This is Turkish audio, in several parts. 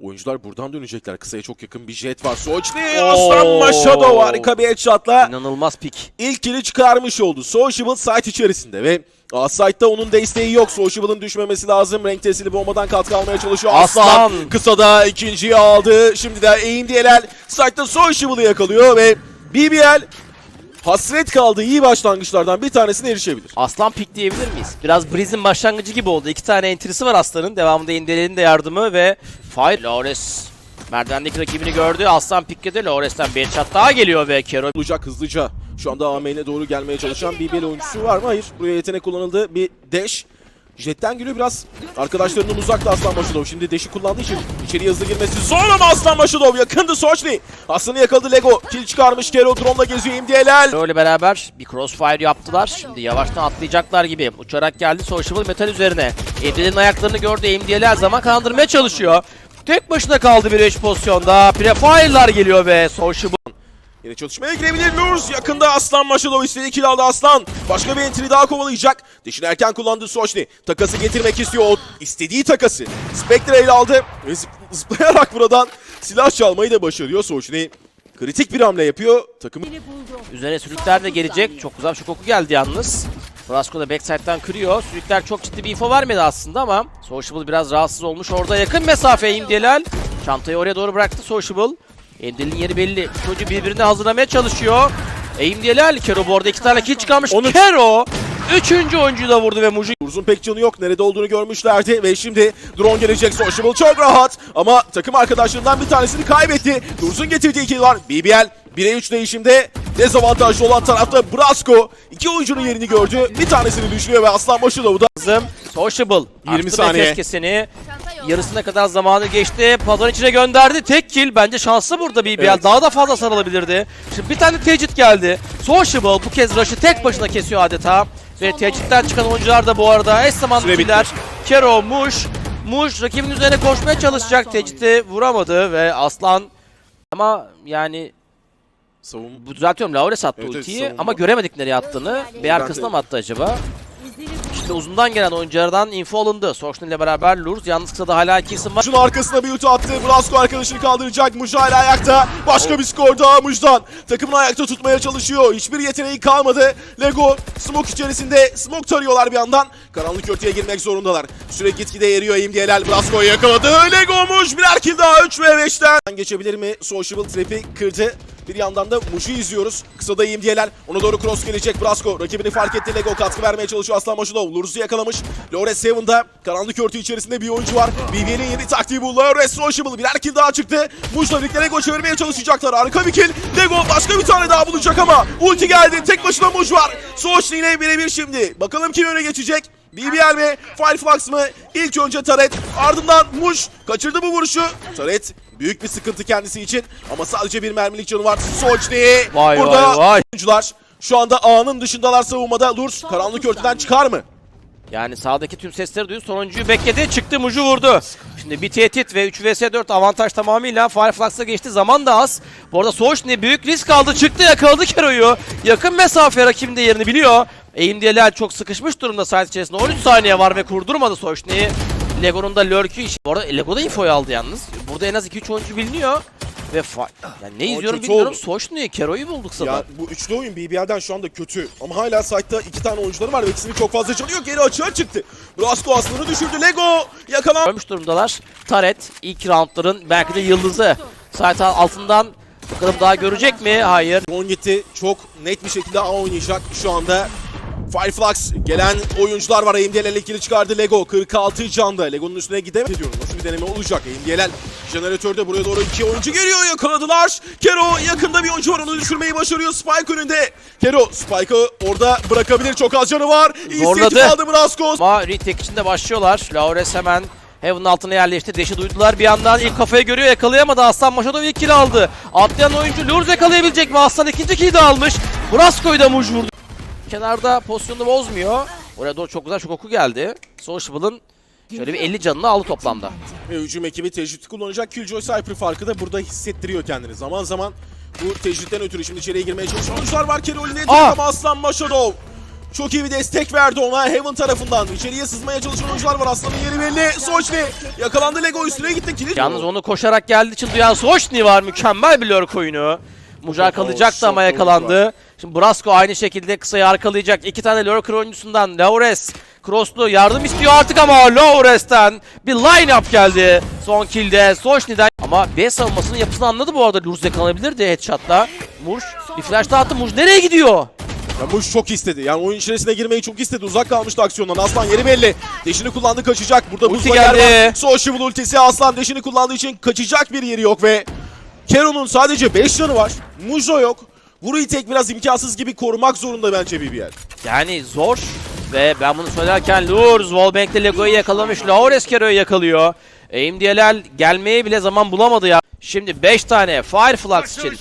Oyuncular buradan dönecekler. Kısaya çok yakın bir jet var. Soçni Aslan Maşadov harika bir headshot'la İnanılmaz pik. ilk kili çıkarmış oldu. Sociable site içerisinde ve A-Site'da onun desteği yok. Sociable'ın düşmemesi lazım. Renk tesili bombadan katkı almaya çalışıyor. Aslan, Aslan. kısada ikinciyi aldı. Şimdi de aim DLL site'da Sociable'ı yakalıyor ve BBL hasret kaldığı iyi başlangıçlardan bir tanesine erişebilir. Aslan pik diyebilir miyiz? Biraz Breeze'in başlangıcı gibi oldu. İki tane entrisi var Aslan'ın. Devamında Indele'nin de yardımı ve Fire. Lores merdivendeki rakibini gördü. Aslan pikledi. Lores'ten bir shot daha geliyor ve Kero olacak hızlıca. Şu anda AM'ine doğru gelmeye çalışan BBL oyuncusu var mı? Hayır. Buraya yetenek kullanıldı. Bir dash. Jet'ten geliyor biraz. Arkadaşlarından uzakta Aslan Başadov. Şimdi dash'i kullandığı için içeriye hızlı girmesi zor ama Aslan Başadov yakındı Sochni. Aslan'ı yakaladı Lego. Kill çıkarmış Kero. Drone'la geziyor MDLL. Böyle beraber bir crossfire yaptılar. Şimdi yavaştan atlayacaklar gibi. Uçarak geldi Sociable metal üzerine. Emdiel'in ayaklarını gördü. Emdiel'i zaman kandırmaya çalışıyor. Tek başına kaldı bir eş pozisyonda. Prefire'lar geliyor ve Sociable Yine çatışmaya girebilir Lurs. Yakında Aslan Maşadov istediği kill aldı Aslan. Başka bir entry daha kovalayacak. Dişini erken kullandı Sochni. Takası getirmek istiyor. O istediği takası. Spectre ile aldı. Ve zıp- zıplayarak buradan silah çalmayı da başarıyor Sochni. Kritik bir hamle yapıyor. Takımı Üzerine sürükler de gelecek. Çok güzel bir koku geldi yalnız. Frasco da backside'dan kırıyor. Sürükler çok ciddi bir info vermedi aslında ama Sociable biraz rahatsız olmuş. Orada yakın mesafe Imdelal. Çantayı oraya doğru bıraktı Sociable. Imdel'in yeri belli. Çocuğu birbirine hazırlamaya çalışıyor. Imdelal. Kero bu arada iki tane kill çıkarmış. Onu- Kero üçüncü oyuncuyu da vurdu ve Muji Uzun pek canı yok. Nerede olduğunu görmüşlerdi. Ve şimdi drone gelecek. Sociable çok rahat. Ama takım arkadaşlarından bir tanesini kaybetti. Durz'un getirdiği kill var. BBL 1'e 3 değişimde dezavantajlı olan tarafta Brasco. iki oyuncunun yerini gördü. Bir tanesini düşürüyor ve Aslan Başılov'u da Kızım Sociable. 20 Attı saniye. nefes keseni. Yarısına kadar zamanı geçti. Pazar içine gönderdi. Tek kill. Bence şanslı burada BBL. Evet. Daha da fazla sarılabilirdi. Şimdi bir tane tecrit geldi. Sociable bu kez Rush'ı tek başına kesiyor adeta. Ve tecritten çıkan oyuncular da bu arada eş zamanlı killer. Kero, Muş. Muş rakibin üzerine koşmaya çalışacak. Tecriti vuramadı ve Aslan ama yani savunma bu düzeltiyorum Laures attı Evet, evet, ultiyi savunma. ama göremedik nereye attığını. Bir arkasına mı attı acaba? İşte uzundan gelen oyunculardan info alındı. Sorşun ile beraber Lurs. Yalnız kısada hala iki isim var. Şunun arkasına bir ulti attı. Brasco arkadaşını kaldıracak. Muj hala ayakta. Başka bir skor daha Muj'dan. Takımını ayakta tutmaya çalışıyor. Hiçbir yeteneği kalmadı. Lego smoke içerisinde smoke tarıyorlar bir yandan. Karanlık örtüye girmek zorundalar. Süre gitgide eriyor MDLL. Brasco'yu yakaladı. Lego Muj birer kill daha 3 ve 5'ten. Geçebilir mi? Sociable trap'i kırdı. Bir yandan da Muj'u izliyoruz. Kısada MDLL. Ona doğru cross gelecek. Brasco rakibini fark etti. Lego katkı vermeye çalışıyor. Aslan Maşulov. Lurz'u yakalamış. Lores Seven'da karanlık örtü içerisinde bir oyuncu var. BBL'in yeni taktiği bu. Lores Sociable. Birer kill daha çıktı. Muj'la birlikte Lego çevirmeye çalışacaklar. Harika bir kill. Lego başka bir tane daha bulacak ama ulti geldi. Tek başına Muj var. Soç ile birebir şimdi. Bakalım kim öne geçecek? BBL mi? Fireflux mı? İlk önce Taret. Ardından Muş. Kaçırdı bu vuruşu. Taret büyük bir sıkıntı kendisi için. Ama sadece bir mermilik canı var. Soçni. Vay Burada vay vay. oyuncular şu anda ağının dışındalar savunmada. Lurs karanlık örtüden çıkar mı? Yani sağdaki tüm sesleri duyup sonuncuyu bekledi. Çıktı Muju vurdu. Şimdi bir tehdit ve 3 vs 4 avantaj tamamıyla Fireflux'a geçti. Zaman da az. Bu arada Soğuşni büyük risk aldı. Çıktı yakaladı Kero'yu. Yakın mesafe rakibin de yerini biliyor. Eğim diye çok sıkışmış durumda site içerisinde. 13 saniye var ve kurdurmadı Soğuşni'yi. Lego'nun da lurk'ü işi. Bu arada Lego da infoyu aldı yalnız. Burada en az 2-3 oyuncu biliniyor. Ve fa- yani ne izliyorum kötü bilmiyorum. oldu. Soğuşni'yi, Kero'yu bulduk sana. Ya bu üçlü oyun BBL'den şu anda kötü. Ama hala site'da iki tane oyuncuları var ve ikisini çok fazla çalıyor. Geri açığa çıktı. Brasco aslını düşürdü. Lego yakalan. Görmüş durumdalar. Taret ilk roundların belki de yıldızı. Zaten altından bakalım daha görecek mi? Hayır. 17 çok net bir şekilde A oynayacak şu anda. Fireflux gelen oyuncular var. AMD'lerle ikili çıkardı Lego. 46 canda. Lego'nun üstüne gidemedi diyorum. Nasıl bir deneme olacak? AMD'ler jeneratörde buraya doğru iki oyuncu geliyor. Yakaladılar. Kero yakında bir oyuncu var. Onu düşürmeyi başarıyor. Spike önünde. Kero Spike'ı orada bırakabilir. Çok az canı var. Zorladı. Aldı Brasco. Ama retake içinde başlıyorlar. Laures hemen Heaven'ın altına yerleşti. Deşi duydular. Bir yandan ilk kafayı görüyor. Yakalayamadı. Aslan Maşadov ilk kill aldı. Atlayan oyuncu Lurz yakalayabilecek mi? Aslan ikinci kill de almış. Brasco'yu da muj vurdu. Kenarda pozisyonunu bozmuyor. Oraya doğru çok güzel şu koku geldi. Sociable'ın şöyle bir 50 canını aldı toplamda. Ve hücum ekibi tecrüt kullanacak. Killjoy Cypher farkı da burada hissettiriyor kendini. Zaman zaman bu tecrütten ötürü şimdi içeriye girmeye çalışan oyuncular var. Kero önüne Aa! ama Aslan Maşadov. çok iyi bir destek verdi ona Heaven tarafından. İçeriye sızmaya çalışan oyuncular var. Aslan'ın yeri belli. Soçni yakalandı Lego üstüne gitti. Kilit Yalnız onu koşarak geldiği için duyan Soşni var. Mükemmel bir lurk oyunu. Mujar kalacaktı ama yakalandı. Şimdi Brasco aynı şekilde kısayı arkalayacak. İki tane lurker oyuncusundan Laures Crosslu yardım istiyor artık ama Laures'ten bir line-up geldi. Son kill'de Soşni'den. Ama B savunmasının yapısını anladı bu arada. Lurz yakalanabilirdi headshot'la. Muş bir flash daha attı. Muş nereye gidiyor? Ya Muş çok istedi. Yani oyun içerisine girmeyi çok istedi. Uzak kalmıştı aksiyondan. Aslan yeri belli. Deşini kullandı kaçacak. Burada buzla geldi. var. Social ultisi Aslan deşini kullandığı için kaçacak bir yeri yok ve Kero'nun sadece 5 canı var. Mujo yok. Burayı tek biraz imkansız gibi korumak zorunda bence BBL. Yani zor. Ve ben bunu söylerken Lurs Wallbank'te Lego'yu yakalamış. Laures Kero'yu yakalıyor. AMD'ler gelmeye bile zaman bulamadı ya. Şimdi 5 tane Fireflux için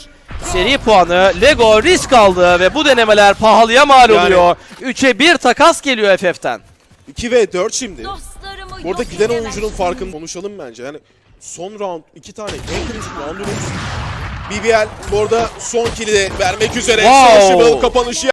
seri puanı Lego risk aldı ve bu denemeler pahalıya mal Yani- oluyor. 3'e 1 takas geliyor FF'ten. 2 ve 4 şimdi. Burada giden oyuncunun farkını konuşalım bence. Yani son round iki tane en kritik roundumuz. BBL bu arada son kill'i de vermek üzere. Wow. Kapanışı